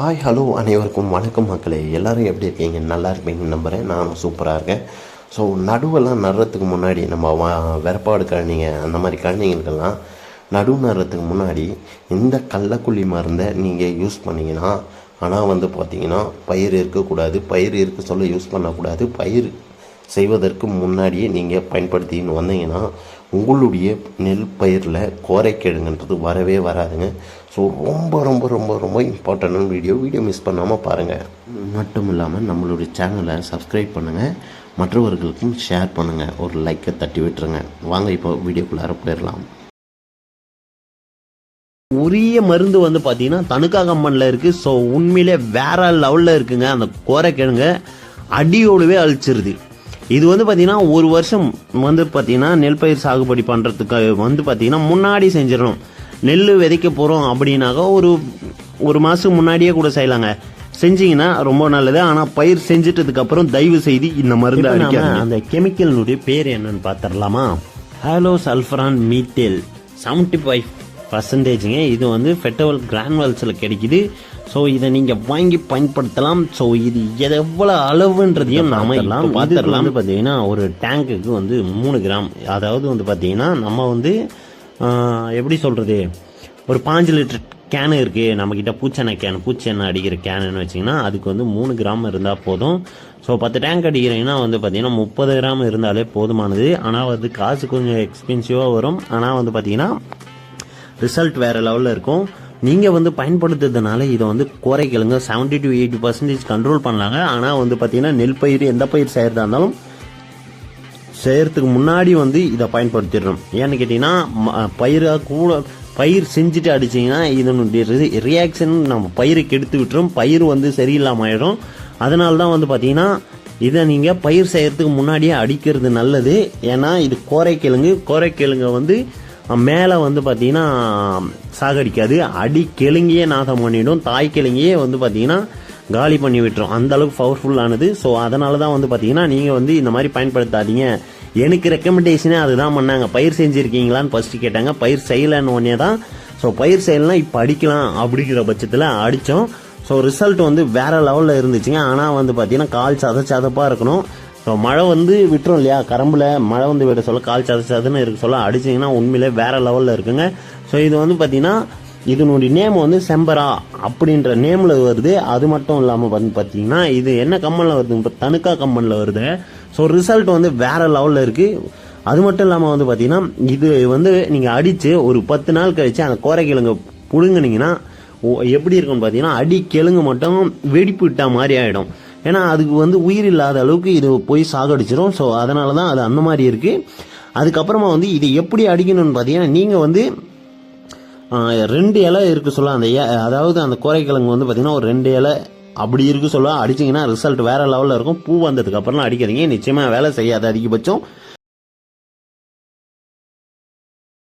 Hi hello அனைவருக்கும் வணக்கம் மக்களே. எல்லோரும் எப்படி இருக்கீங்க? நல்லா இருப்பீங்கன்னு நம்புகிறேன் நானும் சூப்பராக இருக்கேன். ஸோ நடுவெல்லாம் நடுறதுக்கு முன்னாடி நம்ம வா வெறப்பாடு கழனிங்க அந்த மாதிரி கழனிங்களுக்கெல்லாம் நடுவு நடுறதுக்கு முன்னாடி இந்த கள்ளக்குழி மருந்தை நீங்கள் யூஸ் பண்ணீங்கன்னா ஆனால் வந்து பார்த்தீங்கன்னா பயிர் இருக்கக்கூடாது. பயிர் இருக்க சொல்ல யூஸ் பண்ணக்கூடாது. பயிர் செய்வதற்கு முன்னாடியே நீங்கள் பயன்படுத்தின்னு வந்தீங்கன்னா உங்களுடைய நெல் பயிரில் கோரைக்கிழங்குன்றது வரவே வராதுங்க. ஸோ ரொம்ப ரொம்ப ரொம்ப ரொம்ப இம்பார்ட்டண்டான வீடியோ வீடியோ மிஸ் பண்ணாமல் பாருங்கள் மட்டும் இல்லாமல் நம்மளுடைய சேனலை சப்ஸ்கிரைப் பண்ணுங்கள் மற்றவர்களுக்கும் ஷேர் பண்ணுங்கள் ஒரு லைக்கை தட்டி விட்டுருங்க. வாங்க இப்போ வீடியோக்குள்ளார போயிடலாம். உரிய மருந்து வந்து பார்த்தீங்கன்னா தனுக்கா கம்பெனியில் இருக்குது ஸோ உண்மையிலே வேற லெவலில் இருக்குங்க. அந்த கோரைக்கிழங்க அடியோடவே அழிச்சிருது. இது வந்து பார்த்தீங்கன்னா ஒரு வருஷம் வந்து பார்த்தீங்கன்னா நெல் பயிர் சாகுபடி பண்ணுறதுக்கு வந்து பார்த்தீங்கன்னா முன்னாடி செஞ்சிடணும். நெல் விதைக்க போகிறோம் அப்படின்னாக்கா ஒரு ஒரு மாதம் முன்னாடியே கூட செய்யலாங்க. செஞ்சீங்கன்னா ரொம்ப நல்லது. ஆனால் பயிர் செஞ்சிட்டதுக்கு அப்புறம் தயவு செய்து இந்த மருந்து அடிக்காதீங்க. அந்த கெமிக்கலினுடைய பேர் என்னன்னு பார்த்துடலாமா halosulfuron methyl seventy five பர்சன்டேஜுங்க இது வந்து ஃபெட்டவல் கிரானுவல்ஸில் கிடைக்குது. ஸோ இதை நீங்கள் வாங்கி பயன்படுத்தலாம். ஸோ இது எவ்வளோ அளவுன்றதையும் நாம எல்லாம் பார்த்துடலாம். பார்த்தீங்கன்னா ஒரு டேங்குக்கு வந்து மூணு கிராம் அதாவது வந்து பார்த்தீங்கன்னா நம்ம வந்து எப்படி சொல்கிறது ஒரு பாஞ்சு லிட்டர் கேனு இருக்குது நம்மக்கிட்ட பூச்செண்ணெய் கேன் பூச்செண்ணெய் அடிக்கிற கேனுன்னு வச்சிங்கன்னா அதுக்கு வந்து மூணு கிராம் இருந்தால் போதும். ஸோ பத்து டேங்க் அடிக்கிறீங்கன்னா வந்து பார்த்தீங்கன்னா முப்பது கிராம் இருந்தாலே போதுமானது. ஆனால் வந்து காசு கொஞ்சம் எக்ஸ்பென்சிவாக வரும். ஆனால் வந்து பார்த்தீங்கன்னா ரிசல்ட் வேற லெவலில் இருக்கும். நீங்கள் வந்து பயன்படுத்துறதுனால இதை வந்து குறைக்கலுங்க seventy to eighty percentage control பண்ணலாங்க. ஆனால் வந்து பார்த்தீங்கன்னா நெல் பயிர் எந்த பயிர் செய்கிறதா இருந்தாலும் செய்யறதுக்கு முன்னாடி வந்து இதை பயன்படுத்திடுறோம் ஏன்னு கேட்டிங்கன்னா ம- கூட பயிர் செஞ்சுட்டு அடிச்சிங்கன்னா இதனுடைய ரியாக்ஷன் நம்ம பயிரை கெடுத்து விட்டுரும். பயிர் வந்து சரியில்லாமல் ஆயிடும். அதனால தான் வந்து பார்த்தீங்கன்னா இதை நீங்கள் பயிர் செய்கிறதுக்கு முன்னாடியே அடிக்கிறது நல்லது. ஏன்னா இது கோரைக்கிழங்கு கோரைக்கிழங்க வந்து மேலே வந்து பார்த்தீங்கன்னா சாகடிக்காது. அடி கிழங்கியே நாசம் பண்ணிவிடும் தாய் கிழங்கியே வந்து பார்த்தீங்கன்னா காலி பண்ணி விட்டுரும். அந்த அளவுக்கு பவர்ஃபுல்லானது ஸோ அதனால தான் வந்து பார்த்தீங்கன்னா நீங்கள் வந்து இந்த மாதிரி பயன்படுத்தாதீங்க. எனக்கு ரெக்கமெண்டேஷனே அதுதான் பண்ணாங்க. பயிர் செஞ்சுருக்கீங்களான்னு ஃபஸ்ட்டு கேட்டாங்க. பயிர் செய்யலைன்னு உடனே தான். ஸோ பயிர் செய்யலாம் இப்போ அடிக்கலாம் அப்படிங்கிற பட்சத்தில் அடித்தோம் ஸோ ரிசல்ட் வந்து வேறு லெவலில் இருந்துச்சுங்க. ஆனால் வந்து பார்த்தீங்கன்னா கால் சத சதப்பாக இருக்கணும். ஸோ மழை வந்து விட்டுரும் இல்லையா? கரம்பில் மழை வந்து விட சொல்ல கால் சத சதுன்னு இருக்க சொல்ல அடிச்சிங்கன்னா உண்மையிலே வேற லெவலில் இருக்குங்க. ஸோ இது வந்து பார்த்தீங்கன்னா இதனுடைய நேம் வந்து செம்பரா அப்படின்ற நேமில் வருது. அது மட்டும் இல்லாமல் வந்து பார்த்தீங்கன்னா இது என்ன கம்பெனியில் வருது இப்போ தனுக்கா கம்பெனியில் வருது. ஸோ ரிசல்ட் வந்து வேற லெவலில் இருக்குது அது மட்டும் இல்லாமல் வந்து பார்த்தீங்கன்னா இது வந்து நீங்கள் அடித்து ஒரு பத்து நாள் கழித்து அந்த கோரைக்கிழங்கு புழுங்குனீங்கன்னா ஓ- எப்படி இருக்கும்னு பார்த்தீங்கன்னா அடி கிழங்கு மட்டும் வெடிப்பு விட்டா மாதிரி ஆகிடும் ஏன்னா அதுக்கு வந்து உயிர் இல்லாத அளவுக்கு இது போய் சாகடிச்சிடும் ஸோ அதனால தான் அது அந்த மாதிரி இருக்குது அதுக்கப்புறமா வந்து இது எப்படி அடிக்கணும்னு பார்த்தீங்கன்னா நீங்கள் வந்து ரெண்டு இலை இருக்கு சொல்ல அந்த அதாவது அந்த கோரைக்கிழங்கு வந்து பார்த்தீங்கன்னா ஒரு ரெண்டு இலை அப்படி இருக்கு சொல்ல அடிச்சிங்கன்னா ரிசல்ட் வேற லெவலில் இருக்கும். பூ வந்ததுக்கு அப்புறம் அடிக்காதீங்க. நிச்சயமா வேலை செய்யாது அதிகபட்சம்.